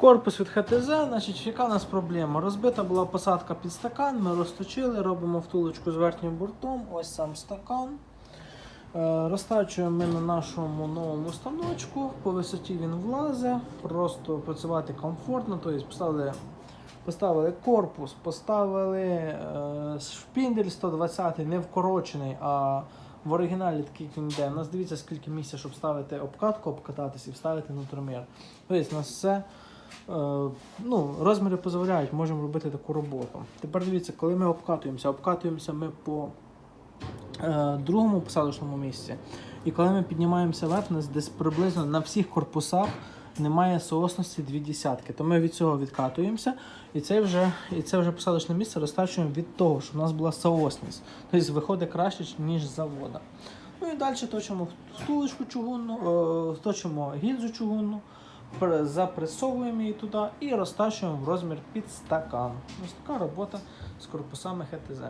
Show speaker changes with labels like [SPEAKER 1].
[SPEAKER 1] Корпус від ХТЗ, значить, яка у нас проблема? Розбита була посадка під стакан, ми розточили, робимо втулочку з верхнім бортом, ось сам стакан. Е, Розтачуємо ми на нашому новому станочку, по висоті він влазить, просто працювати комфортно, тобто поставили, поставили корпус, поставили е, шпіндель 120 не вкорочений, а в оригіналі такий він йде. У нас дивіться, скільки місця, щоб ставити обкатку, обкататися і вставити нутромір. Тобто, у нас все ну, розміри дозволяють, можемо робити таку роботу. Тепер дивіться, коли ми обкатуємося, обкатуємося ми по е, другому посадочному місці. І коли ми піднімаємося вверх, у нас десь приблизно на всіх корпусах немає соосності дві десятки. То ми від цього відкатуємося, і це вже, і це вже посадочне місце розтачуємо від того, що у нас була соосність. Тобто виходить краще, ніж завода. Ну і далі точимо втулочку чугунну, е, точимо гільзу чугунну, запресовуємо її туди і розташуємо в розмір під стакан. Ось така робота з корпусами ХТЗ.